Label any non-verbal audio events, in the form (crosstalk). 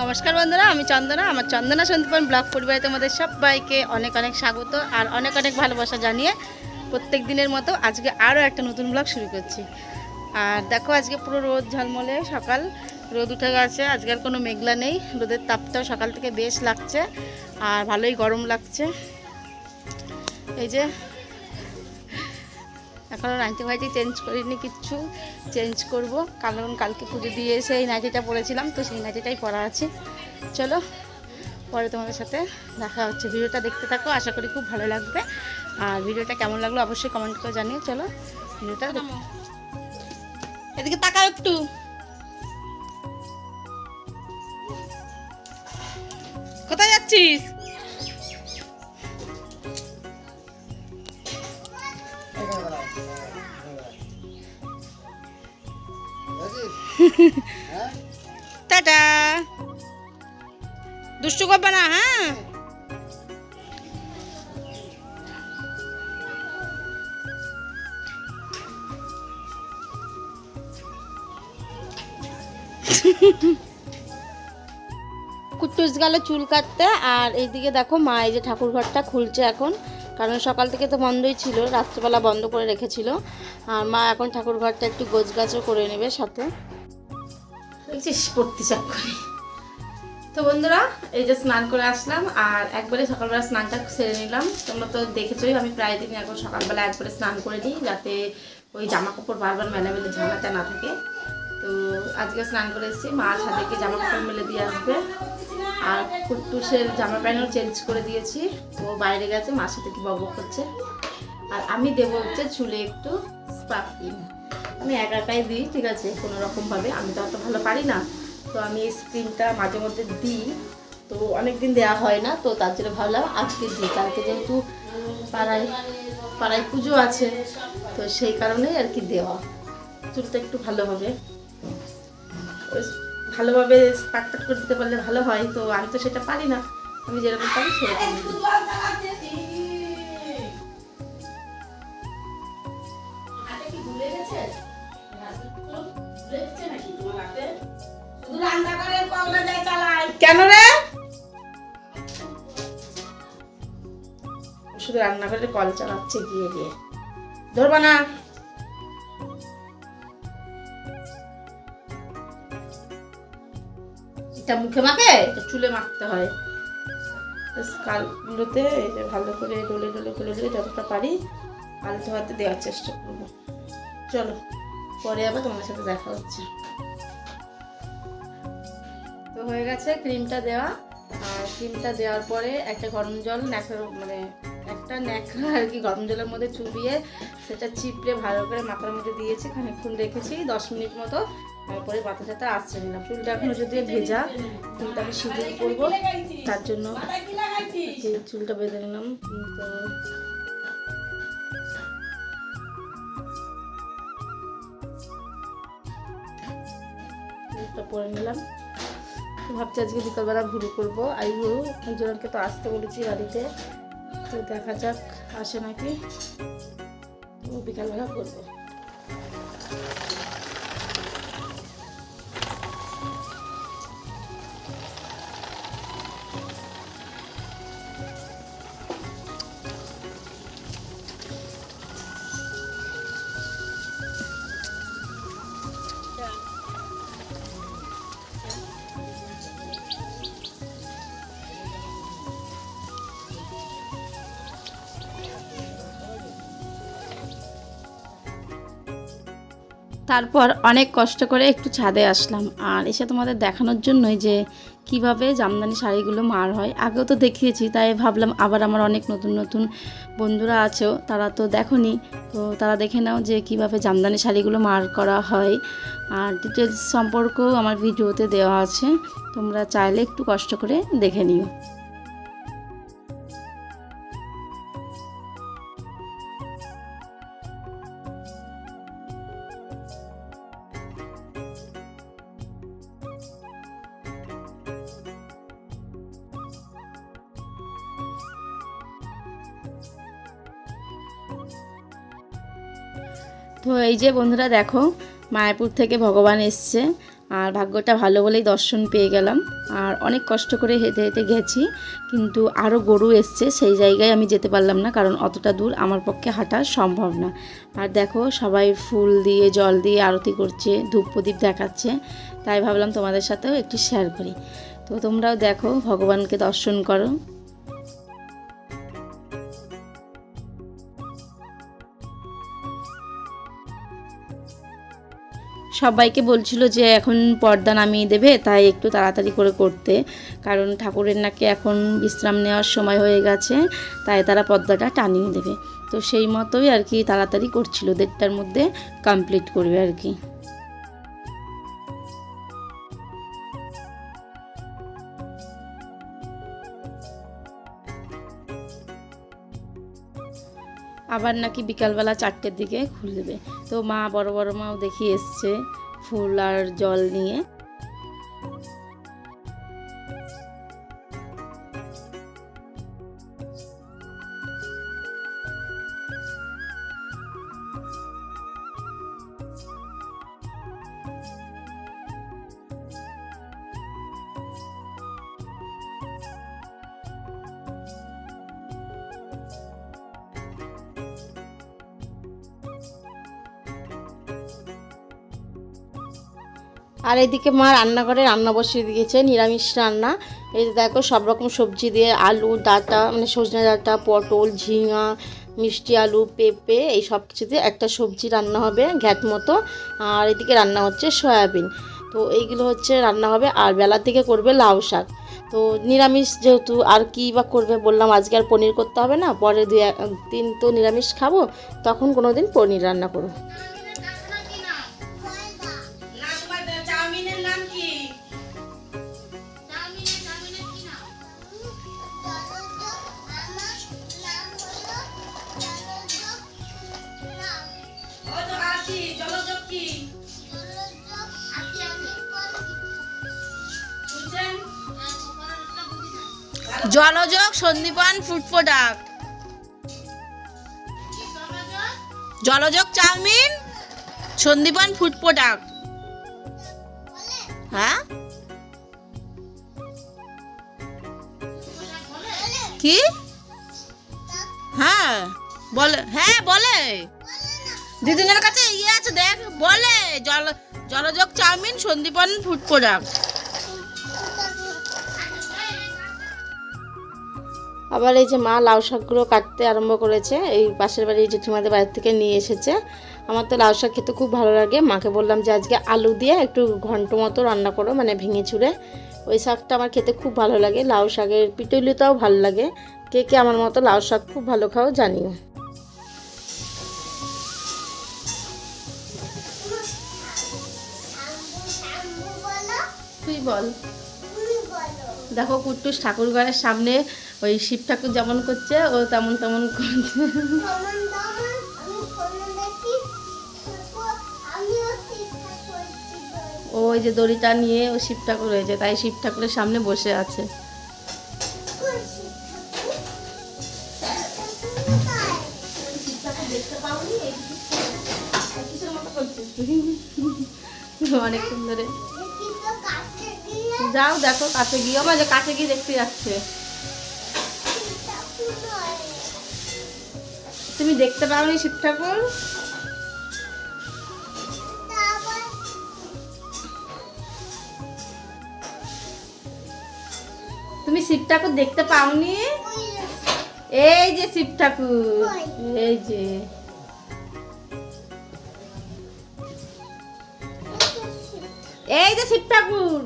নমস্কার বন্ধুরা, আমি চন্দনা। আমার চন্দনা সন্দীপন ব্লগ পরিবারে তোমাদের সবাইকে অনেক অনেক স্বাগত আর অনেক অনেক ভালোবাসা জানিয়ে প্রত্যেক দিনের মতো আজকে আরও একটা নতুন ব্লগ শুরু করছি। আর দেখো, আজকে পুরো রোদ ঝলমলে সকাল। রোদ উঠে গেছে, আজকে আর কোনো মেঘলা নেই। রোদের তাপটাও সকাল থেকে বেশ লাগছে আর ভালোই গরম লাগছে। এই যে এখনও নাইটি ফাইটি চেঞ্জ করিনি কিচ্ছু চেঞ্জ করব। কারণ কালকে পুজো দিয়ে এসে এই নাইটিটা পরেছিলাম, তো সেই নাইটিটাই পরা আছে। চলো, পরে তোমাদের সাথে দেখা হচ্ছে। ভিডিওটা দেখতে থাকো, আশা করি খুব ভালো লাগবে। আর ভিডিওটা কেমন লাগল অবশ্যই কমেন্ট করে জানিও। চলো, ভিডিওটা এদিকে তাকাও একটু। কোথায় যাচ্ছিস? (laughs) টাটা। দুষ্টু করবে না হ্যাঁ? কুটুস গেল চুল কাটতে, আর এইদিকে দেখো মা এই যে ঠাকুর ঘরটা খুলছে এখন। কারণ সকাল থেকে তো বন্ধই ছিল, রাত্রিবেলা বন্ধ করে রেখেছিল। আর মা এখন ঠাকুর ঘরটা একটু গোছগাছও করে নেবে সাথে। দেখছিস পড়তে চাপ করে। তো বন্ধুরা, এই যে স্নান করে আসলাম, আর একবারে সকালবেলা স্নানটা সেরে নিলাম। তোমরা তো দেখেছোই, আমি প্রায় দিন এখন সকালবেলা একবারে স্নান করে নিই, যাতে ওই জামা কাপড় বারবার মেলে মেলে ঝামেলাটা না থাকে। তো আজকে স্নান করে এসেছি, মা ছাদেরকে জামা কাপড় মেলে দিয়ে আসবে। আর কুট্টুসের জামা প্যান্টও চেঞ্জ করে দিয়েছি। ও বাইরে গেছে, মার সাথে কি বকবক করছে। আর আমি দেবো হচ্ছে চুলে একটু স্পার্কিং আমি একা একাই দিই, ঠিক আছে? কোনো রকমভাবে। আমি তো অত ভালো পারি না। তো আমি এই মাঝে মধ্যে দিই। তো অনেক দিন দেওয়া হয় না, তো তার জন্য ভাবলাম আজকে দিই। কালকে যেহেতু পাড়ায় পাড়ায় পুজো আছে, তো সেই কারণেই আর কি দেওয়া। চুলটা একটু ভালো হবে। ভালোভাবে পাট পাট করে দিতে পারলে ভালো হয়। তো আমি তো সেটা পারি না। আমি যেরকম পারি সেরকম শুধু রান্নাঘরে কল চালাচ্ছে গিয়ে গিয়ে। ধরবা না। এটা মুখে মাখে? চুলে মাখতে হয়। যে ভালো করে ডলে ডলে ডলে ডলে যতটা পারি, আলতো হাতে দেওয়ার চেষ্টা করব। চলো, পরে আবার তোমার সাথে দেখা হচ্ছে। হয়ে গেছে ক্রিমটা দেওয়া। আর ক্রিমটা দেওয়ার পরে একটা গরম জল, ন্যাকড়া মানে একটা ন্যাকড়া আর কি, গরম জলের মধ্যে চুবিয়ে সেটা চিপড়ে ভালো করে মাথার মধ্যে দিয়েছি, খানিকক্ষণ রেখেছি, দশ মিনিট মতো। তারপরে মাথা সাথে আসছে নিলাম চুলটা এখনও যদি ভেজা, চুলটা আমি সিঁদুর করব তার জন্য চুলটা বেঁধে নিলাম। তো পরে নিলাম। ভাবছি আজকে বিকালবেলা ঘুরে করব। আই আইবুড়ো একজনকে তো আসতে বলেছি বাড়িতে। তো দেখা যাক, আসে নাকি? বিকালবেলা করব। তারপর অনেক কষ্ট করে একটু ছাদে আসলাম আর এসে তোমাদের দেখানোর জন্যই যে কীভাবে জামদানি শাড়িগুলো মার হয়। আগেও তো দেখিয়েছি, তাই ভাবলাম আবার আমার অনেক নতুন নতুন বন্ধুরা আছেও, তারা তো দেখোনি। তো তারা দেখে নাও যে কীভাবে জামদানি শাড়িগুলো মার করা হয়। আর ডিটেলস সম্পর্কেও আমার ভিডিওতে দেওয়া আছে, তোমরা চাইলে একটু কষ্ট করে দেখে নিও। তো এই যে বন্ধুরা দেখো, মায়াপুর থেকে ভগবান এসছে। আর ভাগ্যটা ভালো বলেই দর্শন পেয়ে গেলাম। আর অনেক কষ্ট করে হেঁটে হেঁটে গেছি, কিন্তু আরও গরু এসছে, সেই জায়গায় আমি যেতে পারলাম না, কারণ অতটা দূর আমার পক্ষে হাঁটা সম্ভব না। আর দেখো, সবাই ফুল দিয়ে, জল দিয়ে আরতি করছে, ধূপ প্রদীপ দেখাচ্ছে, তাই ভাবলাম তোমাদের সাথেও একটু শেয়ার করি। তো তোমরাও দেখো, ভগবানকে দর্শন করো। সবাইকে বলছিল যে এখন পর্দা নামিয়ে দেবে, তাই একটু তাড়াতাড়ি করে করতে। কারণ ঠাকুরের নাকি এখন বিশ্রাম নেওয়ার সময় হয়ে গেছে, তাই তারা পর্দাটা টানিয়ে দেবে। তো সেই মতোই আর কি তাড়াতাড়ি করছিল, দেড়টার মধ্যে কমপ্লিট করবে আর কি। আবার নাকি বিকালবেলা চারটের দিকে খুলবে। তো মা বড় বড় মাও দেখি এসছে ফুল আর জল নিয়ে। আর এদিকে মা রান্নাঘরে রান্না বসিয়ে দিয়েছে, নিরামিষ রান্না। এই দেখো, সব রকম সবজি দিয়ে আলু, ডাঁটা মানে সজনে ডাঁটা, পটল, ঝিঙা, মিষ্টি আলু, পেঁপে, এই সব কিছু দিয়ে একটা সবজি রান্না হবে ঘ্যাট মতো। আর এদিকে রান্না হচ্ছে সয়াবিন। তো এইগুলো হচ্ছে রান্না হবে, আর বেলার দিকে করবে লাউ শাক। তো নিরামিষ যেহেতু, আর কি বা করবে বললাম, আজকে আর পনির করতে হবে না পরে দুই এক দিন তো নিরামিষ খাব, তখন কোনো দিন পনির রান্না করো Jalojog Sandipan food product Jalojog chowmein Sandipan food product হ্যাঁ? কি? হ্যাঁ বলে হ্যাঁ বলে। দিদিনের কাছে ইয়ে আছে, দেখ, বলে। জল Jalojog chowmein Sandipan food product আবার এই যে মা লাউ শাকগুলো কাটতে আরম্ভ করেছে এই পাশের বাড়ির জেঠিমাদের বাড়ির থেকে নিয়ে এসেছে। আমার তো লাউ শাক খেতে খুব ভালো লাগে। মাকে বললাম যে আজকে আলু দিয়ে একটু ঘন্ট মতো রান্না করো মানে ভেঙে চুড়ে। ওই শাকটা আমার খেতে খুব ভালো লাগে। লাউ শাকের পিটুলিটাও ভালো লাগে। কে কে আমার মতো লাউ শাক খুব ভালো খাও জানিও। তুই বল। দেখো কুট্টুস ঠাকুর ঘরের সামনে ওই শিব ঠাকুর যেমন করছে, ও তেমন তেমন করছে। ও ওই যে দড়িটা নিয়ে ও শিব ঠাকুর হয়েছে তাই শিব ঠাকুরের সামনে বসে আছে। অনেকক্ষণ ধরে যাও দেখো, কাছে গিয়ে যে কাছে গিয়ে দেখতে যাচ্ছে। তুমি দেখতে পাওনি শিব ঠাকুর? তুমি শিব ঠাকুর দেখতে পাওনি এই যে শিব ঠাকুর, এই যে। এই যে শিব ঠাকুর।